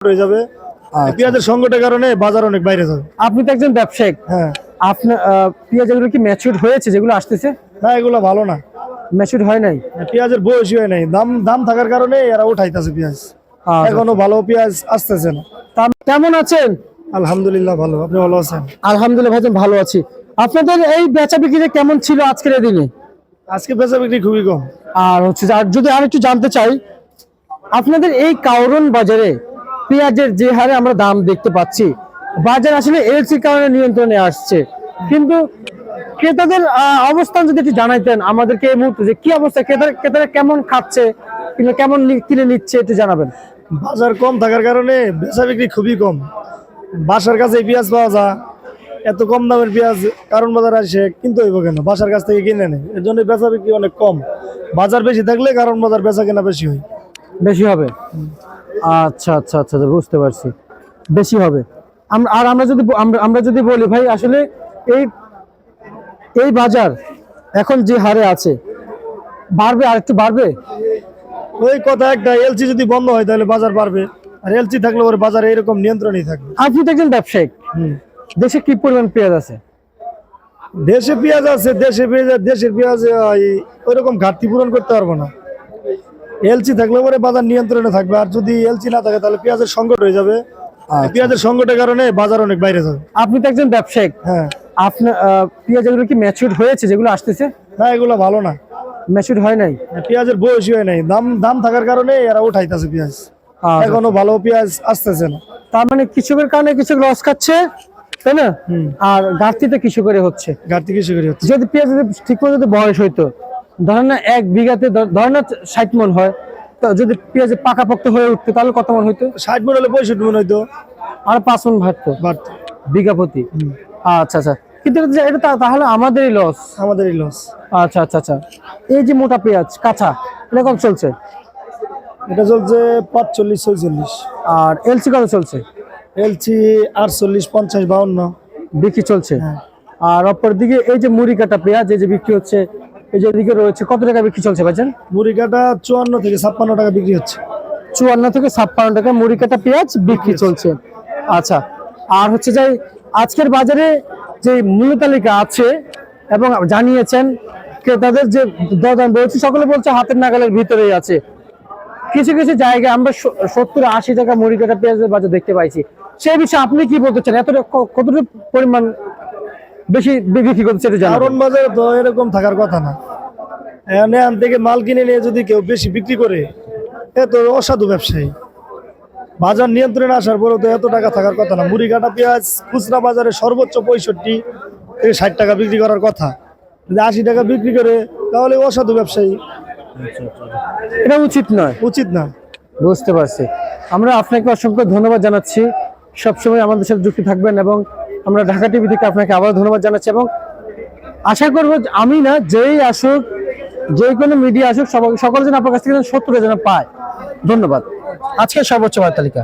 হয়ে যাবে। আচ্ছা। পেঁয়াজের সংকটের কারণে বাজার অনেক বাইরে যাবে। আপনি তো একজন ব্যবসায়িক। হ্যাঁ। আপনার আহ, পেঁয়াজ এগুলো কি ম্যাচিউর হয়েছে যেগুলো আসতেছে? না এগুলো ভালো না। ম্যাচিউর হয় নাই? পেঁয়াজের বয়সই হয় নাই। দাম দাম থাকার কারণে এরা উঠাইতেছে পেঁয়াজ। আচ্ছা। এখনও ভালো পেঁয়াজ আসতেছে না। কেমন আছেন? আলহামদুলিল্লাহ ভালো। আপনি ভালো আছেন? আলহামদুলিল্লাহ ভাইজান ভালো আছি। আপনাদের এই বেচা বিক্রিটা কেমন ছিল আজকের দিনে? আজকে বেচা বিক্রি খুবই কম। আর হচ্ছে আর যদি আর একটু জানতে চাই আপনাদের এই কাউরন বাজারে পেঁয়াজের যে হারে আমরা দাম দেখতে পাচ্ছি বাজার আসলে এলসির কারণে নিয়ন্ত্রণে আসছে। কিন্তু ক্রেতাদের অবস্থান যদি একটু জানাইতেন আমাদেরকে এই মুহূর্তে যে কি অবস্থা ক্রেতারা ক্রেতারা কেমন খাচ্ছে কিংবা কেমন কিনে নিচ্ছে একটু জানাবেন। বাজার কম থাকার কারণে বেচা বিক্রি খুবই কম। বাসার কাছে পেঁয়াজ পাওয়া যায় এত কম দামের পেঁয়াজ কারণ বাজার আসে কিনতে হইব কেন? বাসার কাছ থেকে কিনে নেয় এর জন্য বেচা বিক্রি অনেক কম। বাজার বেশি থাকলে কারণ বাজার বেচা কেনা বেশি হয়। বেশি হবে। আচ্ছা আচ্ছা আচ্ছা আচ্ছা, বুঝতে পারছি। বেশি হবে। আর আমরা যদি আমরা যদি বলি ভাই আসলে এই এই বাজার এখন যে হারে আছে বাড়বে আর একটু বাড়বে? ওই কথা একটা এলসি যদি বন্ধ হয় তাহলে বাজার বাড়বে। আর এলসি থাকলে ওর বাজারে এরকম নিয়ন্ত্রণই থাকবে। আপনি তো একজন ব্যবসায়িক। হুম। দেশে কি পরিমাণ পেঁয়াজ আছে? দেশে পেঁয়াজ আছে দেশে পেঁয়াজ দেশের পেঁয়াজ ওইরকম ঘাটতি পূরণ করতে পারব না। এলসি থাকলে পরে বাজার নিয়ন্ত্রণে থাকবে। আর যদি এলসি না থাকে তাহলে পেঁয়াজের সংকট হয়ে যাবে। পেঁয়াজের সংকটের কারণে বাজার অনেক বাইরে যাবে। আপনি তো একজন ব্যবসায়িক। হ্যাঁ। আপনার পেঁয়াজ এগুলো কি ম্যাচিউর হয়েছে যেগুলো আসতেছে? না এগুলো ভালো না। ম্যাচিউর হয় নাই? পেঁয়াজের বয়সই হয় নাই। দাম দাম থাকার কারণে এরা উঠাইতেছে পেঁয়াজ। আচ্ছা। এখনও ভালো পেঁয়াজ আসতেছে না। তার মানে কৃষকের কারণে কৃষক লস খাচ্ছে তাই না? আর ঘাটতিতে কৃষকের হচ্ছে। ঘাটতি কৃষি করে হচ্ছে। যদি পেঁয়াজ যদি ঠিক মতো যদি বয়স হইতো ধরেন না এক বিঘাতে ধরেন না ষাট মন হয় তো যদি পেঁয়াজ পাকাপোক্ত হয়ে উঠতো তাহলে কত মন হইতো? ষাট মন হলে পঁয়ষট্টি মন হইতো। আর পাঁচ মন ভাটতো বাট বিঘা প্রতি? আচ্ছা আচ্ছা। কিন্তু এটা তাহলে আমাদেরই লস আমাদেরই লস আচ্ছা আচ্ছা আচ্ছা। এই যে মোটা পেঁয়াজ কাঁচা এটা কত চলছে? এটা চলছে পাঁচচল্লিশ ছয়চল্লিশ। আর এলসি কত চলছে? এলসি আটচল্লিশ পঞ্চাশ বাউন্ন। বিক্রি চলছে? হ্যাঁ। আর অপর দিকে এই যে মুড়ি কাটা পেঁয়াজ এই যে বিক্রি হচ্ছে এই যে এদিকে রয়েছে কত টাকা বিক্রি চলছে ভাইজান? মুড়ি কাটা চুয়ান্ন থেকে ছাপ্পান্ন টাকা বিক্রি হচ্ছে। চুয়ান্ন থেকে ছাপ্পান্ন টাকা মুড়ি কাটা পেঁয়াজ বিক্রি চলছে। আচ্ছা আর হচ্ছে যে আজকের বাজারে যে মূল্য তালিকা আছে এবং জানিয়েছেন ক্রেতাদের যে দরদাম বলছে সকলে বলছে হাতের নাগালের ভিতরেই আছে। কিছু কিছু জায়গায় আমরা সত্তর আশি টাকা মুড়ি কাটা পেঁয়াজের বাজার দেখতে পাইছি। সেই বিষয়ে আপনি কি বলতে চান? এতটা ক- কতটুকু পরিমাণ বেশি বিক্রি করছে এটা জানাবেন কারণ বাজারে তো এরকম থাকার কথা না। এখানে আন থেকে মাল কিনে নিয়ে যদি কেউ বেশি বিক্রি করে এ তো অসাধু ব্যবসায়ী। বাজার নিয়ন্ত্রণে আসার পরেও তো এত টাকা থাকার কথা না। মুড়ি কাটা পেঁয়াজ খুচরা বাজারে সর্বোচ্চ পঁয়ষট্টি থেকে ষাট টাকা বিক্রি করার কথা। যদি আশি টাকা বিক্রি করে তাহলে অসাধু ব্যবসায়ী। এটা উচিত নয়। উচিত না। বুঝতে পারছি। আমরা আপনাকে অসংখ্য ধন্যবাদ জানাচ্ছি। সবসময় আমাদের সাথে যুক্ত থাকবেন এবং আমরা ঢাকা টিভি থেকে আপনাকে আবার ধন্যবাদ জানাচ্ছি এবং আশা করব আমি না, যেই আসুক যে কোনো মিডিয়া আসুক সকল যেন আপনার কাছ থেকে যেন সত্তর যেন পায়। ধন্যবাদ। আজকে সর্বোচ্চ বার তালিকা